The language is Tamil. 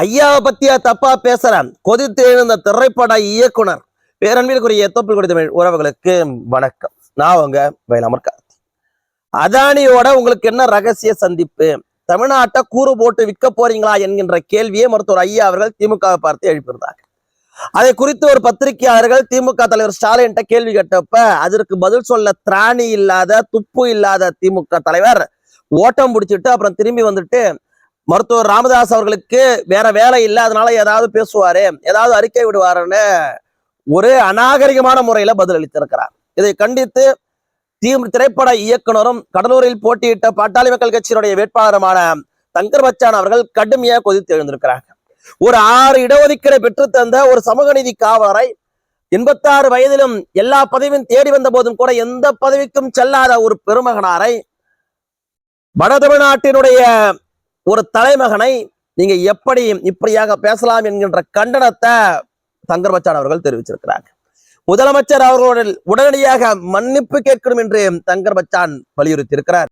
ஐயாவை பத்தியா தப்பா பேசுற கொதித்து எழுந்த திரைப்பட இயக்குனர். பேரன்பிற்குரிய தொப்பில் தமிழ் உறவுகளுக்கு வணக்கம். நான் உங்க வயலமர் கார்த்தி. அதானியோட உங்களுக்கு என்ன ரகசிய சந்திப்பு? தமிழ்நாட்டை கூறு போட்டு விற்க போறீங்களா என்கின்ற கேள்வியை மருத்துவர் ஐயா அவர்கள் திமுகவை பார்த்து எழுப்பியிருந்தாங்க. அதை குறித்து ஒரு பத்திரிகையாளர்கள் திமுக தலைவர் ஸ்டாலின் கேள்வி கேட்டப்ப அதற்கு பதில் சொல்ல திராணி இல்லாத துப்பு இல்லாத திமுக தலைவர். ஓட்டம் பிடிச்சிட்டு அப்புறம் திரும்பி வந்துட்டு மருத்துவர் ராமதாஸ் அவர்களுக்கு வேற வேலை இல்லை அதனால ஏதாவது பேசுவாரு ஏதாவது அறிக்கை விடுவாருன்னு ஒரு அநாகரிகமான முறையில பதில் அளித்திருக்கிறார் இதை கண்டித்து தீ திரைப்பட இயக்குனரும் கடலூரில் போட்டியிட்ட பாட்டாளி மக்கள் கட்சியினுடைய வேட்பாளருமான தங்கர் பச்சான் அவர்கள் கடுமையா கொதித்து எழுந்திருக்கிறாங்க. ஒரு ஆறு இடஒதுக்கீடை பெற்று தந்த ஒரு சமூக நீதி காவலரை எண்பத்தாறு வயதிலும் எல்லா பதவியும் தேடி வந்த போதும் கூட எந்த பதவிக்கும் செல்லாத ஒரு பெருமகனாரை வட தமிழ்நாட்டினுடைய ஒரு தலைமகனை நீங்க எப்படி இப்படியாக பேசலாம் என்கின்ற கண்டனத்தை தங்கர்பச்சான் அவர்கள் தெரிவிச்சிருக்கிறாங்க. முதலமைச்சர் அவர்களுடன் உடனடியாக மன்னிப்பு கேட்கணும் என்று தங்கர் பச்சான் வலியுறுத்தி இருக்கிறார்